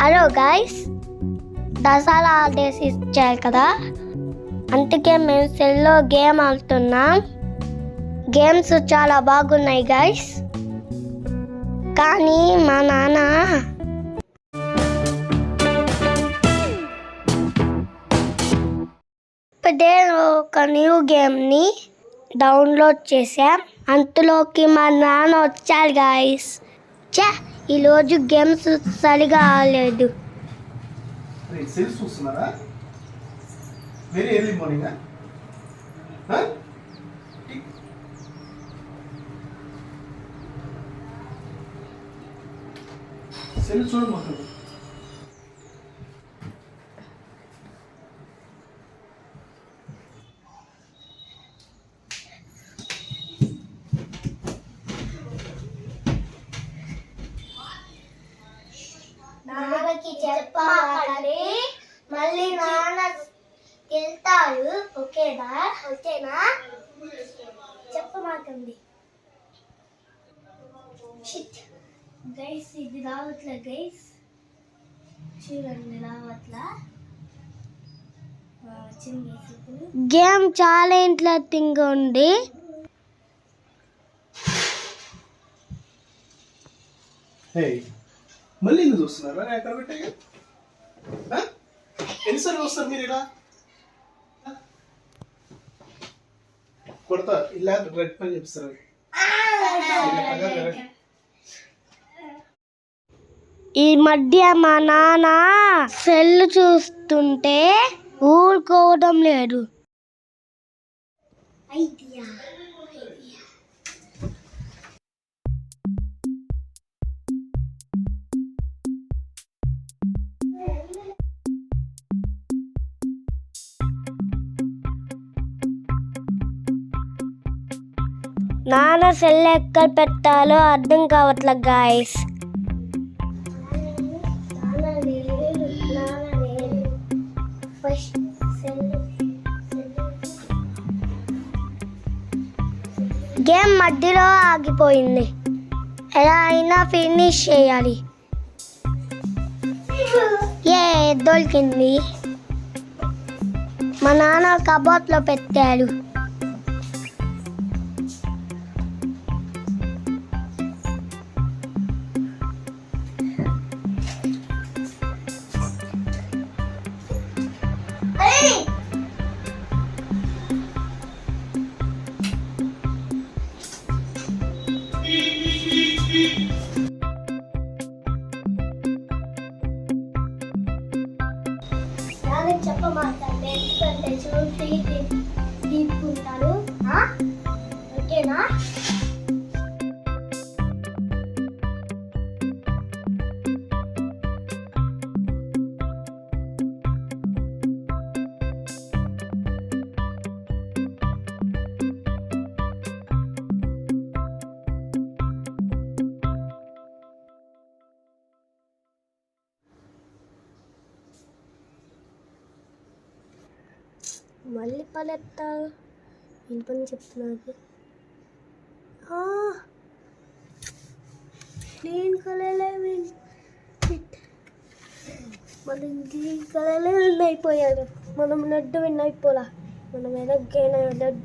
Hello guys Dasara holidays ఇచ్చారు కదా? అందుకే మేము సెల్లో గేమ్ ఆడుతున్నాం. గేమ్స్ చాలా బాగున్నాయి గాయస్ కానీ మా నాన్న ఇప్పుడే ఒక న్యూ గేమ్ని డౌన్లోడ్ చేశాం. అంతలోకి మా నాన్న వచ్చాడు గాయస్ చా ఈరోజు గేమ్స్ సరిగా ఆడలేదు. సెల్స్ చూస్తున్నారా? వెరీ ఎర్లీ మార్నింగ్ సెల్ చూడండి మొత్తం నాన్నకి చెప్పాలి మళ్ళీ నాన్న వెళ్తాడు ఓకేనా ఓకేనా చెప్పమాకండి గైస్ ఇది రావట్లే గైస్ చూడండి రావట్లా గేమ్ చాలా ఇంట్రెస్టింగ్ ఉంది మళ్ళీ చూస్తున్నారా నేను ఎక్కడ పెట్టాగా Huh? ఎన్నిసార్లు వస్తారు మీరు ఇలా కొడతా. ఇలా రెడ్ పని చెప్తారు ఈ మధ్య మా నాన్న సెల్ చూస్తుంటే ఊరుకోవడం లేదు. నాన్న సెల్ ఎక్కడ పెట్టాలో అర్థం కావట్లే గాయస్ గేమ్ మధ్యలో ఆగిపోయింది. ఎలా అయినా ఫినిష్ చేయాలి. ఏ దొరికింది. మా నాన్న కబోట్లో పెట్టాడు. నాన్నకి ఎందుకంటే చూసి తీసుకుంటాను ఓకేనా? మళ్ళీ పలెత్తా? ఏం పని చెప్తున్నారు గ్రీన్ కలర్లో మనం గ్రీన్ కలర్లో విన్ అయిపోయారు మనం లడ్డు విన్ అయిపోలా? మనం ఎలాగైనా లడ్డు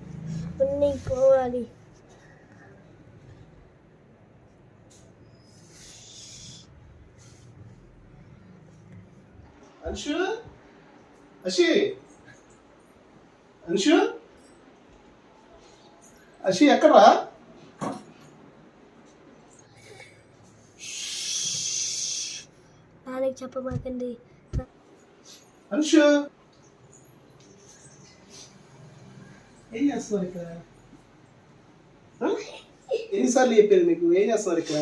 విన్ అయిపోవాలి అంశు? అశీ? అంశు అషి ఎక్కడ్రా? నాన్నకి చెప్పమాకండి. అంశు ఏం చేస్తున్నారు ఇక్కడ? ఎన్నిసార్లు చెప్పాను మీకు? ఏం చేస్తున్నారు ఇక్కడ?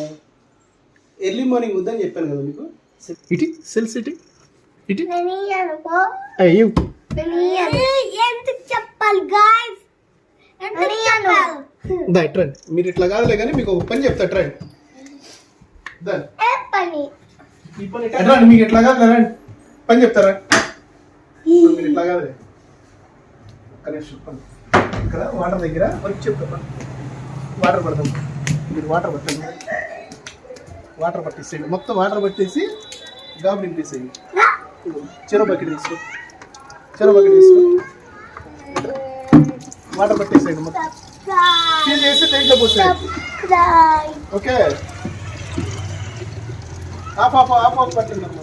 ఎర్లీ మార్నింగ్ వద్దని చెప్పాను కదా మీకు? ఇటీ సెల్స్ ఇటీ. ఇటీ అయ్యో. చెప్పాలి గాయస్ ఎందుకు చెప్పాలి. దా ట్రెండ్ మీరు ఇట్లా కాదులే కానీ మీకు ఒక పని చెప్తా ట్రెండ్ దా. ఏ పని? ఈ పని ఎట్లా మీకు ఎట్లా కాదు రండి. పని చెప్తారా మీరు ఇట్లా కాదులే. ఒక్క నిమిషం పని. ఇక్కడ వాటర్ దగ్గర వచ్చి చెప్తా పని. వాటర్ పడతాం. మీరు వాటర్ పట్టండి. వాటర్ పట్టేసేయండి. మొత్తం వాటర్ పట్టేసి గాబు నింపేసేయి చెరో బకెట్ తీసుకో. చెరో బకెట్ తీసుకో. వాటర్ పట్టేసేయండి మొత్తం. క్లీన్ చేసి టైంట్లో పోసేయండి. Okay. Off off off off పట్టింది అమ్మా.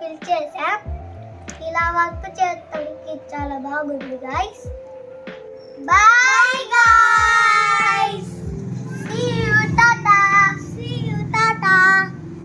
పిలిచేసాం. ఇలా వర్క్ చేస్తానికి చాలా బాగుంది గాయస్ బాయ్ గాయ్